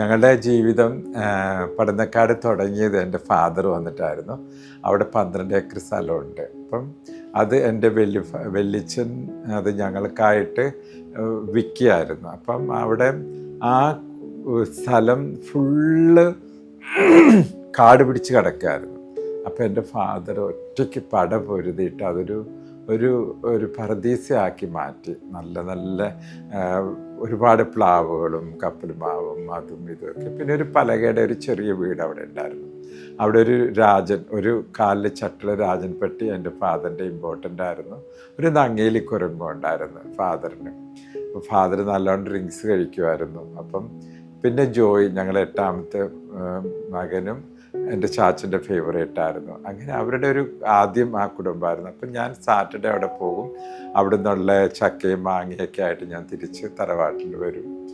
ഞങ്ങളുടെ ജീവിതം പടന്നക്കാട് തുടങ്ങിയത് എന്റെ ഫാദർ വന്നിട്ടായിരുന്നു. അവിടെ പന്ത്രണ്ട് ഏക്കർ സ്ഥലമുണ്ട്. അപ്പം അത് എന്റെ വെല്ലു വെല്ലിച്ചൻ അത് ഞങ്ങൾക്കായിട്ട് വിൽക്കുകയായിരുന്നു. അപ്പം അവിടെ ആ സ്ഥലം ഫുള്ള് കാട് പിടിച്ച് കിടക്കുകയായിരുന്നു. അപ്പോൾ എന്റെ ഫാദർ ഒറ്റയ്ക്ക് പട പൊരുതിയിട്ട് അതൊരു ഒരു ഒരു പർദീസയാക്കി മാറ്റി. നല്ല നല്ല ഒരുപാട് പ്ലാവുകളും കപ്പൽമാവും അതും ഇതുമൊക്കെ പിന്നെ ഒരു പലകയുടെ ഒരു ചെറിയ വീട് അവിടെ ഉണ്ടായിരുന്നു. അവിടെ ഒരു രാജൻ ഒരു കാലിൽ ചട്ടിലെ രാജൻ പെട്ടി എന്റെ ഫാദറിന്റെ ഇമ്പോർട്ടന്റ് ആയിരുന്നു. ഒരു നങ്ങേലി കുരങ്ങും ഉണ്ടായിരുന്നു ഫാദറിന് അപ്പോൾ ഫാദർ നല്ലോണം ഡ്രിങ്ക്സ് കഴിക്കുമായിരുന്നു. അപ്പം പിന്നെ ജോയി ഞങ്ങളുടെ എട്ടാമത്തെ മകനും എന്റെ ചാച്ചന്റെ ഫേവറേറ്റ് ആയിരുന്നു. അങ്ങനെ അവരുടെ ഒരു ആദ്യം ആ കുടുംബമായിരുന്നു. അപ്പം ഞാൻ സാറ്റർഡേ അവിടെ പോകും. അവിടെ നിന്നുള്ള ചക്കയും മാങ്ങയൊക്കെ ആയിട്ട് ഞാൻ തിരിച്ച് തറവാട്ടിൽ വരും.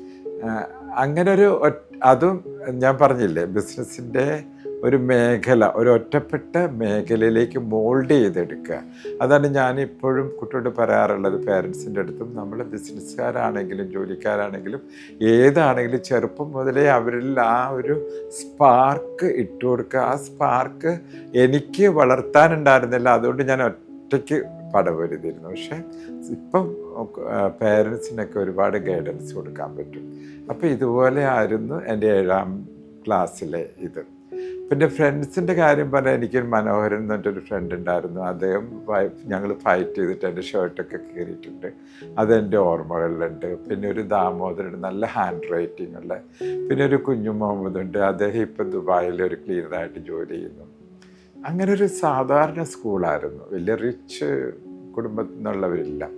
അങ്ങനെ ഒരു അതും ഞാൻ പറഞ്ഞില്ലേ ബിസിനസ്സിന്റെ ഒരു മേഖല ഒരു ഒറ്റപ്പെട്ട മേഖലയിലേക്ക് മോൾഡ് ചെയ്തെടുക്കുക അതാണ് ഞാനിപ്പോഴും കുട്ടിയോട് പറയാറുള്ളത്. പേരൻസിന്റെ അടുത്തും നമ്മൾ ബിസിനസ്സുകാരാണെങ്കിലും ജോലിക്കാരാണെങ്കിലും ഏതാണെങ്കിലും ചെറുപ്പം മുതലേ അവരിൽ ആ ഒരു സ്പാർക്ക് ഇട്ടു കൊടുക്കുക ആ സ്പാർക്ക് എനിക്ക് വളർത്താനുണ്ടായിരുന്നില്ല. അതുകൊണ്ട് ഞാൻ ഒറ്റയ്ക്ക് പടവരുതിരുന്നു പക്ഷേ ഇപ്പം പേരൻസിനൊക്കെ ഒരുപാട് ഗൈഡൻസ് കൊടുക്കാൻ പറ്റും. അപ്പോൾ ഇതുപോലെ ആയിരുന്നു എന്റെ ഏഴാം ക്ലാസ്സിലെ ഇത്. പിന്നെ ഫ്രണ്ട്സിന്റെ കാര്യം പറഞ്ഞാൽ എനിക്കൊരു മനോഹരൻ എന്ന് പറഞ്ഞിട്ടൊരു ഫ്രണ്ട് ഉണ്ടായിരുന്നു. അദ്ദേഹം ഞങ്ങൾ ഫൈറ്റ് ചെയ്തിട്ട് എന്റെ ഷർട്ടൊക്കെ കീറിയിട്ടുണ്ട്. അതെന്റെ ഓർമ്മകളിലുണ്ട്. പിന്നെ ഒരു ദാമോദരൻ നല്ല ഹാൻഡ് റൈറ്റിംഗ് ഉള്ള പിന്നെ ഒരു കുഞ്ഞു മുഹമ്മദ് ഉണ്ട്. അദ്ദേഹം ഇപ്പം ദുബായിൽ ഒരു ക്ലീനറായിട്ട് ജോലി ചെയ്യുന്നു. അങ്ങനെ ഒരു സാധാരണ സ്കൂളായിരുന്നു വലിയ റിച്ച് കുടുംബത്തിൽ നിന്നുള്ളവരില്ല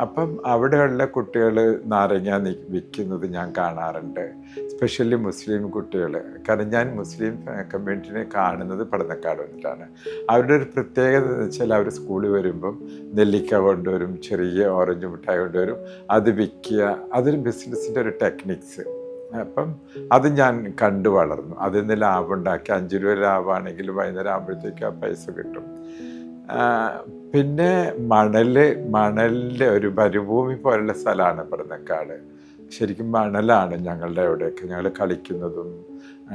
അപ്പം അവിടെയുള്ള കുട്ടികൾ നാരങ്ങ വിൽക്കുന്നത് ഞാൻ കാണാറുണ്ട്. സ്പെഷ്യലി മുസ്ലിം കുട്ടികൾ. കാരണം ഞാൻ മുസ്ലിം കമ്മ്യൂണിറ്റിനെ കാണുന്നത് പടന്നക്കാട് വന്നിട്ടാണ് അവരുടെ ഒരു പ്രത്യേകത എന്ന് വെച്ചാൽ അവർ സ്കൂളിൽ വരുമ്പം നെല്ലിക്ക കൊണ്ടുവരും ചെറിയ ഓറഞ്ച് മിഠായി കൊണ്ടുവരും. അത് വിൽക്കുക. അതൊരു ബിസിനസ്സിന്റെ ഒരു ടെക്നിക്സ് അപ്പം അത് ഞാൻ കണ്ടു വളർന്നു. അതിൽ നിന്ന് ലാഭം ഉണ്ടാക്കി. അഞ്ച് രൂപ ലാഭമാണെങ്കിൽ വൈകുന്നേരം ആകുമ്പോഴത്തേക്ക് ആ പൈസ കിട്ടും. പിന്നെ മണൽ മണലിന്റെ ഒരു മരുഭൂമി പോലുള്ള സ്ഥലമാണ് പടന്നക്കാട് ശരിക്കും മണലാണ് ഞങ്ങളുടെ അവിടെയൊക്കെ. ഞങ്ങൾ കളിക്കുന്നതും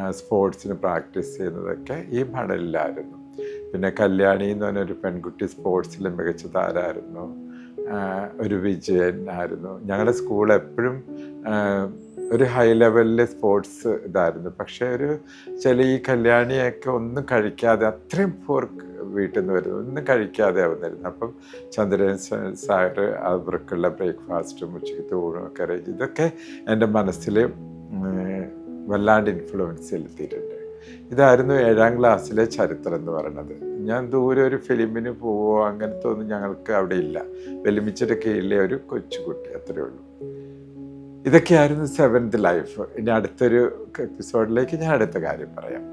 സ്പോർട്സിന് പ്രാക്ടീസ് ചെയ്യുന്നതൊക്കെ ഈ മണലിലായിരുന്നു. പിന്നെ കല്യാണി എന്ന് പറഞ്ഞൊരു പെൺകുട്ടി സ്പോർട്സിൽ മികച്ച താരമായിരുന്നു ഒരു വിജയൻ ആയിരുന്നു. ഞങ്ങളുടെ സ്കൂൾ എപ്പോഴും ഒരു ഹൈ ലെവലിലെ സ്പോർട്സ് ഇതായിരുന്നു. പക്ഷേ ഒരു ചില ഈ കല്യാണിയൊക്കെ ഒന്നും കഴിക്കാതെ അത്രയും പോർ വീട്ടിൽ നിന്ന് വരുന്നു ഒന്നും കഴിക്കാതെ വന്നിരുന്നു അപ്പം ചന്ദ്രൻ സാറ് അവർക്കുള്ള ബ്രേക്ക്ഫാസ്റ്റും ഉച്ചയ്ക്ക് ഊണും ഒക്കെ അറേഞ്ച് ഇതൊക്കെ എന്റെ മനസ്സിൽ വല്ലാണ്ട് ഇൻഫ്ലുവൻസ് ചെലുത്തിയിട്ടുണ്ട്. ഇതായിരുന്നു ഏഴാം ക്ലാസ്സിലെ ചരിത്രം എന്ന് പറയുന്നത് ഞാൻ ദൂരെ ഒരു ഫിലിമിന് പോവോ അങ്ങനത്തെ ഒന്നും ഞങ്ങൾക്ക് അവിടെ ഇല്ല. വെലുമിച്ചിട്ട് കീഴിലെ ഒരു കൊച്ചുകുട്ടി അത്രയേ ഉള്ളൂ. ഇതൊക്കെയായിരുന്നു സെവൻത് ലൈഫ് ഇനി അടുത്തൊരു എപ്പിസോഡിലേക്ക് ഞാൻ അടുത്ത കാര്യം പറയാം.